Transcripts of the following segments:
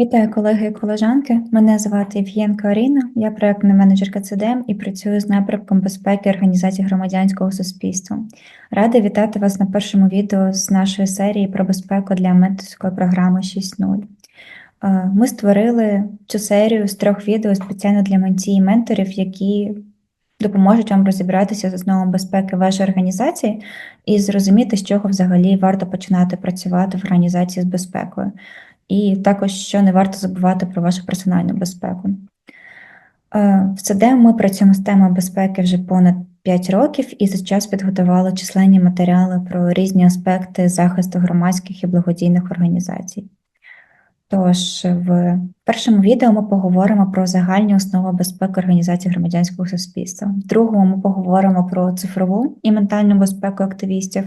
Вітаю колеги і колежанки. Мене звати Євгенка Аріна, я проектна менеджерка ЦДМ і працюю з напрямком безпеки організації громадянського суспільства. Рада вітати вас на першому відео з нашої серії про безпеку для менторської програми 6.0. Е, Ми створили цю серію з трьох відео спеціально для менті і менторів, які допоможуть вам розібратися з основами безпеки вашої організації і зрозуміти, з чого взагалі варто починати працювати в організації з безпекою. І також, що не варто забувати про вашу персональну безпеку. Е, В ЦД ми працюємо з темою безпеки вже понад 5 років і за час підготували численні матеріали про різні аспекти захисту громадських і благодійних організацій. Тож, в першому відео ми поговоримо про загальні основи безпеки організацій громадянського суспільства. В другому ми поговоримо про цифрову і ментальну безпеку активістів.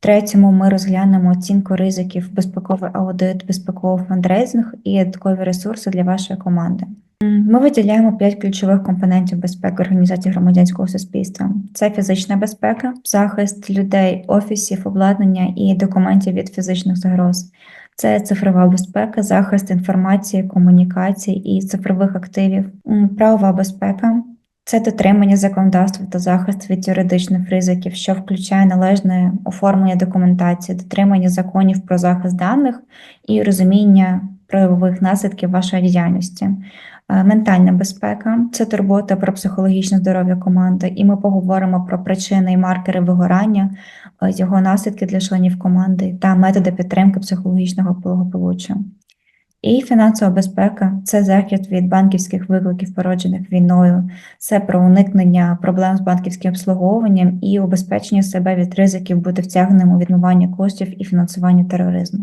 Третьому ми розглянемо оцінку ризиків, безпековий аудит, безпековий фандрейзинг і додаткові ресурси для вашої команди. Ми виділяємо п'ять ключових компонентів безпеки організацій громадянського суспільства: це фізична безпека, захист людей, офісів, обладнання і документів від фізичних загроз. Це цифрова безпека, захист інформації, комунікацій і цифрових активів, правова безпека. Це дотримання законодавства та захист від юридичних ризиків, що включає належне оформлення документації, дотримання законів про захист даних і розуміння правових наслідків вашої діяльності. Е, Ментальна безпека це турбота про психологічне здоров'я команди, і ми поговоримо про причини і маркери вигорання, е, його наслідки для членів команди та методи підтримки психологічного благополуччя. І фінансова безпека це захист від банківських викликів, породжених війною, це про уникнення проблем з банківським обслуговуванням і убезпечення себе від ризиків бути втягненим у відмивання коштів і фінансування тероризму.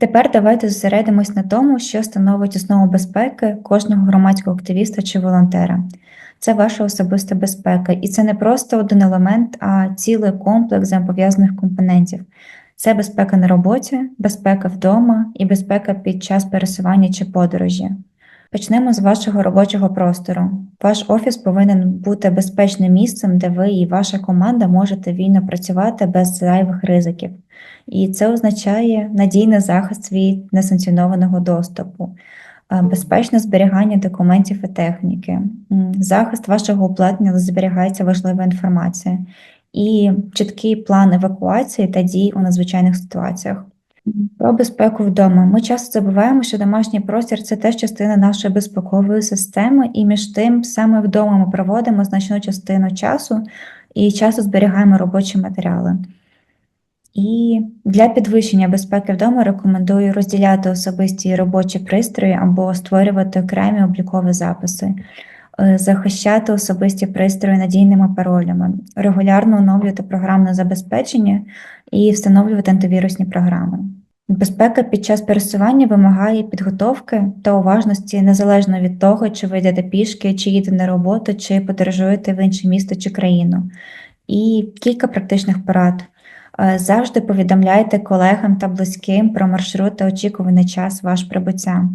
Тепер давайте зосередимось на тому, що становить основу безпеки кожного громадського активіста чи волонтера. Це ваша особиста безпека, і це не просто один елемент, а цілий комплекс взаємопов'язаних компонентів. Це безпека на роботі, безпека вдома і безпека під час пересування чи подорожі. Почнемо з вашого робочого простору. Ваш офіс повинен бути безпечним місцем, де ви і ваша команда можете вільно працювати без зайвих ризиків. І це означає надійний захист від несанкціонованого доступу, е, безпечне зберігання документів і техніки, захист вашого обладнання, де зберігається важлива інформація, і чіткий план евакуації та дій у надзвичайних ситуаціях. Про безпеку вдома. Ми часто забуваємо, що домашній простір це теж частина нашої безпекової системи, і між тим саме вдома ми проводимо значну частину часу і часто зберігаємо робочі матеріали. І для підвищення безпеки вдома рекомендую розділяти особисті робочі пристрої або створювати окремі облікові записи, захищати особисті пристрої надійними паролями, регулярно оновлювати програмне забезпечення і встановлювати антивірусні програми. Безпека під час пересування вимагає підготовки та уважності незалежно від того, чи ви йдете пішки, чи їдете на роботу, чи подорожуєте в інше місто чи країну. І кілька практичних порад. Е, Завжди повідомляйте колегам та близьким про маршрут та очікуваний час ваш прибуття.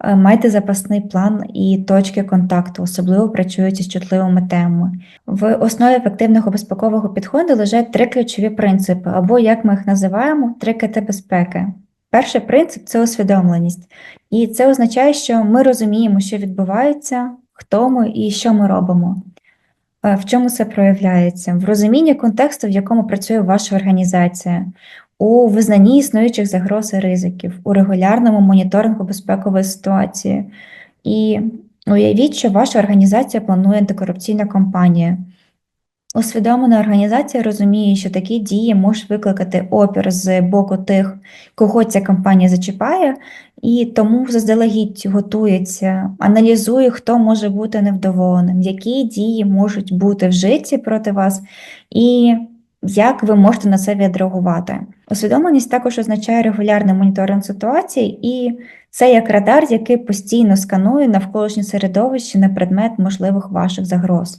Е, Майте запасний план і точки контакту, особливо працюючи з чутливими темами. В основі ефективного безпекового підходу лежать три ключові принципи, або, як ми їх називаємо, три кити безпеки. Перший принцип це усвідомленість, і це означає, що ми розуміємо, що відбувається, хто ми і що ми робимо. В чому це проявляється? В розумінні контексту, в якому працює ваша організація, у визнанні існуючих загроз і ризиків, у регулярному моніторингу безпекової ситуації. І уявіть, що ваша організація планує антикорупційна кампанія. Усвідомлена організація розуміє, що такі дії можуть викликати опір з боку тих, кого ця кампанія зачіпає, і тому заздалегідь готується, аналізує, хто може бути невдоволеним, які дії можуть бути вжиті проти вас, і як ви можете на це відреагувати. Усвідомленість також означає регулярний моніторинг ситуації, і це як радар, який постійно сканує навколишнє середовище на предмет можливих ваших загроз.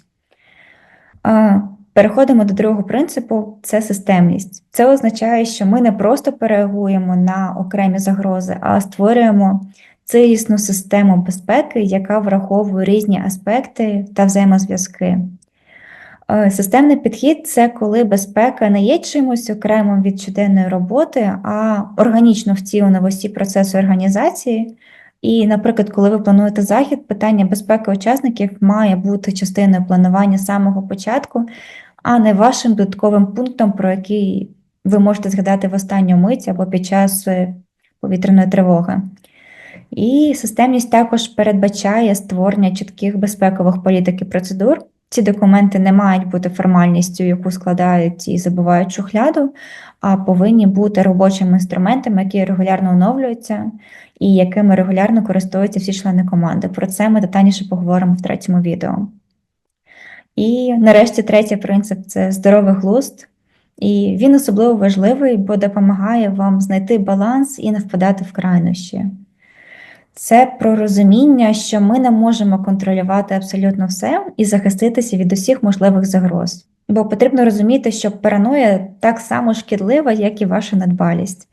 Переходимо до другого принципу це системність. Це означає, що ми не просто переагуємо на окремі загрози, а створюємо цілісну систему безпеки, яка враховує різні аспекти та взаємозв'язки. Системний підхід це коли безпека не є чимось окремим від щоденної роботи, а органічно втілена в усі процеси організації, І, наприклад, коли ви плануєте захід, питання безпеки учасників має бути частиною планування самого початку, а не вашим додатковим пунктом, про який ви можете згадати в останню мить або під час е, повітряної тривоги. І системність також передбачає створення чітких безпекових політик і процедур. Ці документи не мають бути формальністю, яку складають і забувають шухляду, а повинні бути робочими інструментами, які регулярно оновлюються і якими регулярно користуються всі члени команди. Про це ми детальніше поговоримо в третьому відео. І нарешті третій принцип це здоровий глузд. І він особливо важливий, бо допомагає вам знайти баланс і не впадати в крайнощі. Це про розуміння, що ми не можемо контролювати абсолютно все і захиститися від усіх можливих загроз. Бо потрібно розуміти, що параноя так само шкідлива, як і ваша надбалість.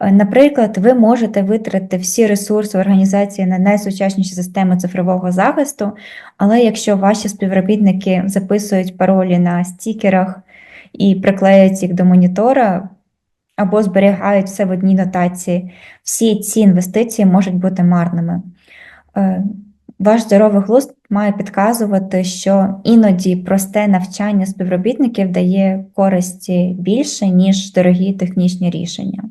Е, Наприклад, ви можете витратити всі ресурси організації на найсучасніші системи цифрового захисту, але якщо ваші співробітники записують паролі на стікерах і приклеюють їх до монітора, або зберігають все в одній нотації, всі ці інвестиції можуть бути марними. Е, Ваш здоровий глузд має підказувати, що іноді просте навчання співробітників дає користі більше, ніж дорогі технічні рішення.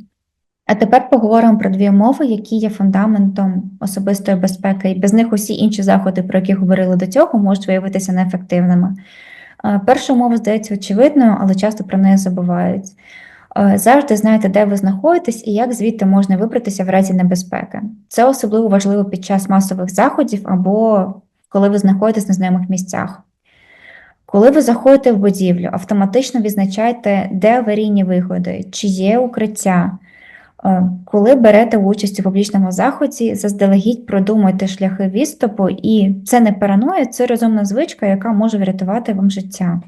А тепер поговоримо про дві умови, які є фундаментом особистої безпеки, і без них усі інші заходи, про які говорили до цього, можуть виявитися неефективними. Е, Перша умова здається очевидною, але часто про неї забувають. Е, Завжди знаєте, де ви знаходитесь і як звідти можна вибратися в разі небезпеки. Це особливо важливо під час масових заходів або коли ви знаходитесь на знайомих місцях. Коли ви заходите в будівлю, автоматично відзначайте, де аварійні виходи, чи є укриття. Е, Коли берете участь у публічному заході, заздалегідь продумуйте шляхи відступу, і це не параноя, це розумна звичка, яка може врятувати вам життя.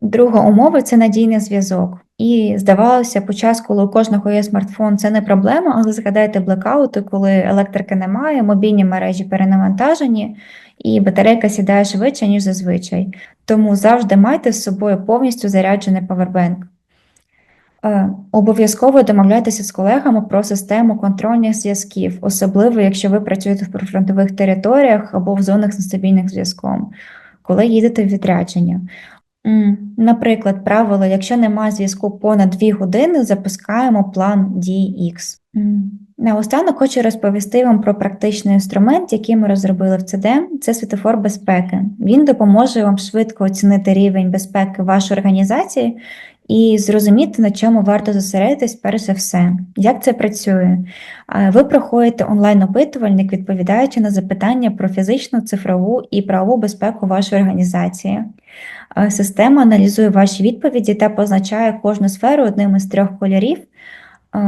Друга умова це надійний зв'язок. І здавалося, час, коли у кожного є смартфон, це не проблема, але згадайте блекаути, коли електрики немає, мобільні мережі перенавантажені, і батарейка сідає швидше, ніж зазвичай. Тому завжди майте з собою повністю заряджений павербенк. Е, Обов'язково домовляйтеся з колегами про систему контрольних зв'язків, особливо якщо ви працюєте в прифронтових територіях або в зонах з нестабільним зв'язком, коли їдете в відрядження. Наприклад, правило, якщо немає зв'язку понад 2 години, запускаємо план дій X. Наостанок хочу розповісти вам про практичний інструмент, який ми розробили в CDM. Це світофор безпеки. Він допоможе вам швидко оцінити рівень безпеки вашої організації і зрозуміти, на чому варто зосередитись перш за все. Як це працює? Ви проходите онлайн-опитувальник, відповідаючи на запитання про фізичну, цифрову і правову безпеку вашої організації. Система аналізує ваші відповіді та позначає кожну сферу одним із трьох кольорів.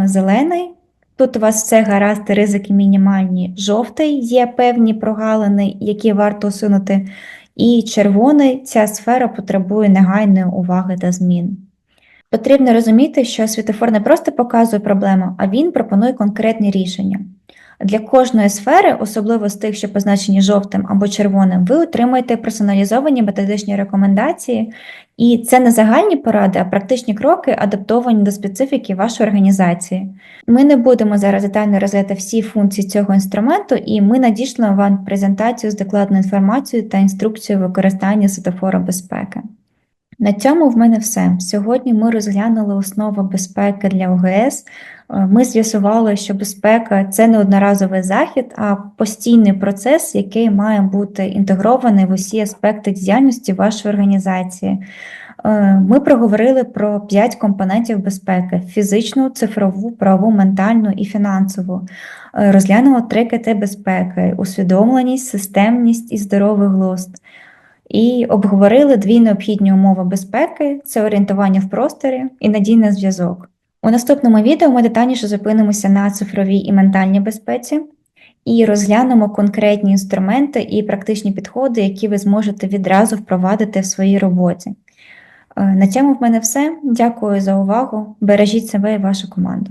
Зелений. Тут у вас все гаразд, ризики мінімальні. Жовтий є певні прогалини, які варто усунути. І червоний ця сфера потребує негайної уваги та змін. Потрібно розуміти, що світофор не просто показує проблему, а він пропонує конкретні рішення. Для кожної сфери, особливо з тих, що позначені жовтим або червоним, ви отримаєте персоналізовані методичні рекомендації, і це не загальні поради, а практичні кроки, адаптовані до специфіки вашої організації. Ми не будемо зараз детально розглядати всі функції цього інструменту, і ми надішлемо вам презентацію з докладною інформацією та інструкцією використання світофора безпеки. На цьому в мене все. Сьогодні ми розглянули основи безпеки для ОГС. Е, Ми з'ясували, що безпека це не одноразовий захід, а постійний процес, який має бути інтегрований в усі аспекти діяльності вашої організації. Е, Ми проговорили про п'ять компонентів безпеки: фізичну, цифрову, правову, ментальну і фінансову. Е, Розглянули три КТ безпеки: усвідомленість, системність і здоровий глузд. І обговорили дві необхідні умови безпеки: це орієнтування в просторі і надійний зв'язок. У наступному відео ми детальніше зупинимося на цифровій і ментальній безпеці і розглянемо конкретні інструменти і практичні підходи, які ви зможете відразу впровадити в своїй роботі. Е, На цьому в мене все. Дякую за увагу. Бережіть себе і вашу команду.